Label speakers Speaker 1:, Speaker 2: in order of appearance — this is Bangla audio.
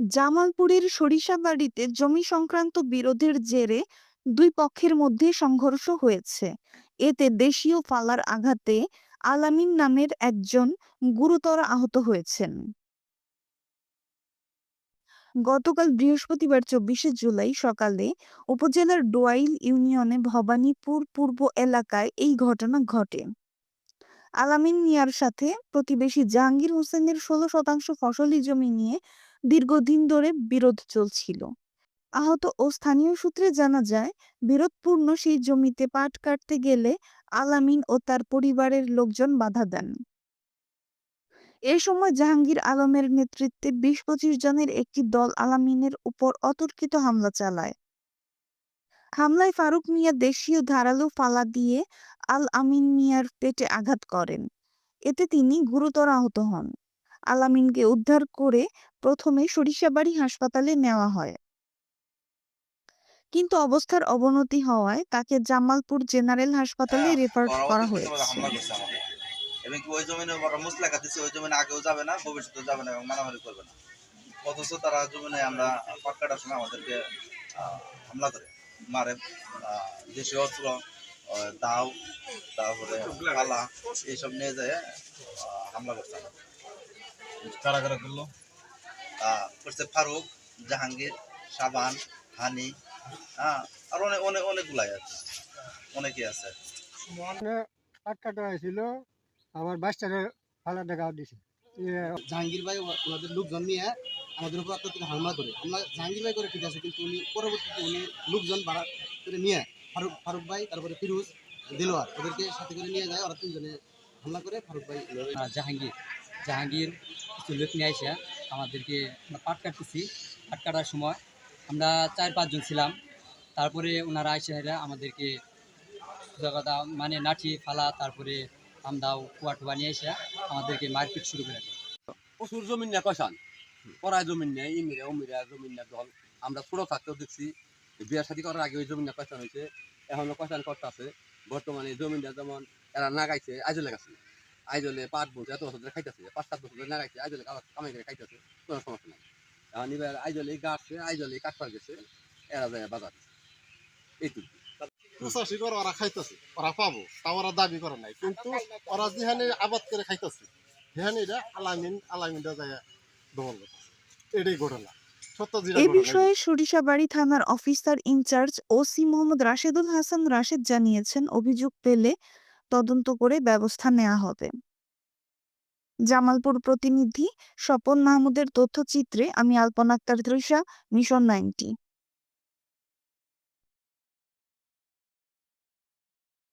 Speaker 1: জামালপুরের সরিষাবাড়ীতে জমি সংক্রান্ত বিরোধের জেরে দুই পক্ষের মধ্যে সংঘর্ষ হয়েছে। এতে দেশীয় পালার আঘাতে আলামিন নামের একজন গুরুতর আহত হয়েছেন। গতকাল বৃহস্পতিবার চব্বিশে জুলাই সকালে উপজেলার ডোয়াইল ইউনিয়নে ভবানীপুর পূর্ব এলাকায় এই ঘটনা ঘটে। আলামিন মিয়ার সাথে প্রতিবেশী জাহাঙ্গীর হোসেনের ষোলো শতাংশ ফসলি জমি নিয়ে দীর্ঘদিন ধরে বিরোধ চলছিল। আহত ও স্থানীয় সূত্রে জানা যায়, বিরোধপূর্ণ সেই জমিতে পাট কাটতে গেলে আলামিন ও তার পরিবারের লোকজন বাধা দেন। এ সময় জাহাঙ্গীর আলমের নেতৃত্বে বিশ পঁচিশ জনের একটি দল আলামিনের উপর অতর্কিত হামলা চালায়। হামলায় ফারুক মিয়া দেশীয় ধারালো ফালা দিয়ে আল আমিন মিয়ার পেটে আঘাত করেন। এতে তিনি গুরুতর আহত হন। আলামিনকে উদ্ধার করে প্রথমে সরিষাবাড়ী হাসপাতালে নেওয়া হয়। কিন্তু অবস্থার অবনতি হওয়ায় তাকে জামালপুর জেনারেল হাসপাতালে রেফার করা হয়েছে।
Speaker 2: হামলা করছে আমাকে। এবং কি ওই জমিনে ওরা মুসলেখা দিচ্ছে ওই জমিনে আগেও যাবে না ভবিষ্যতেও যাবে না এবং মারামারি করবে না। অথচ তারা জমিনে আমরা পাট সময় আমাদেরকে হামলা করে। মারে আহ, অস্ত্র দাও তারপরে পালা এইসব নিয়ে যায় হামলা করছে।
Speaker 3: কারা কারা করল
Speaker 2: করছে ফারুক জাহাঙ্গীর সাবান হানি হ্যাঁ আর অনেক অনেক অনেকগুলাই আছে। অনেকেই আছে
Speaker 4: মানে পাট কাটা হয়েছিল আবার বাচ্চাদের ফালা টাকা দিছে।
Speaker 5: জাহাঙ্গীর ভাই ওনাদের লোকজন নিয়ে আমাদের উপর অত্যধিক হামলা করে। আমরা জাহাঙ্গীর ভাই করে ঠিক আছে কিন্তু উনি পরবর্তীতে উনি লোকজন ভাড়া করে নিয়ে ফারুক ফারুক ভাই তারপরে ফিরোজ দিলওয়ার ওদেরকে সাথে করে নিয়ে যায়। ওরা তিনজনে হামলা করে ফারুক ভাই।
Speaker 6: জাহাঙ্গীর। জাহাঙ্গীর লোক নিয়ে আসা আমাদেরকে আমরা পাট কাটতেছি। পাট কাটার সময় আমরা চার পাঁচজন ছিলাম। তারপরে ওনারা এসে হেরা আমাদেরকে কথা মানে নাঠি ফালা, তারপরে আমদাও, কুয়া টুয়া নিয়ে এসে আমাদেরকে মারপিট শুরু করে দেয়।
Speaker 7: প্রচুর জমিন নিয়ে কষান। পড়ায় জমিন নেই ইমিরা, উমিরা জমিন নিয়ে দল। আমরা ছোটো থাকতেও দেখছি বিয়ে শাদী করার আগে ওই জমিন নিয়ে কষান হয়েছে। এখনও কষান করতে আছে বর্তমানে জমিনটা যেমন এরা না গাইছে আইজলে গেছে আইজলে পাট বলছে এত বছর ধরে খাইতেছে পাঁচ সাত বছর ধরে না গাইছে আইজলে কামাই কামাই করে খাইতেছে কোনো সমস্যা নাই। এখন এবার আইজলে গাছছে আইজলে কাঠপার গেছে এরা যায় বাজার। এইটুকু।
Speaker 3: চাষি করে ওরা খাইতেছে ওরা পাবো তা ওরা দাবি করে নাই কিন্তু ওরা যেখানে আবাদ করে খাইতেছে সেখানে এটা আলামিন আলামিনটা যায় করতেছে। এটাই ঘটনা।
Speaker 1: এ বিষয়ে সরিষাবাড়ী থানার officer in charge OC Mohammad Rashedul Hasan Rashed জানিয়েছেন অভিযোগ পেলে তদন্ত করে ব্যবস্থা নেওয়া হবে। জামালপুর প্রতিনিধি স্বপন মাহমুদের তথ্যচিত্রে আমি আলপনা আক্তার তৃষা মিশন নাইনটি।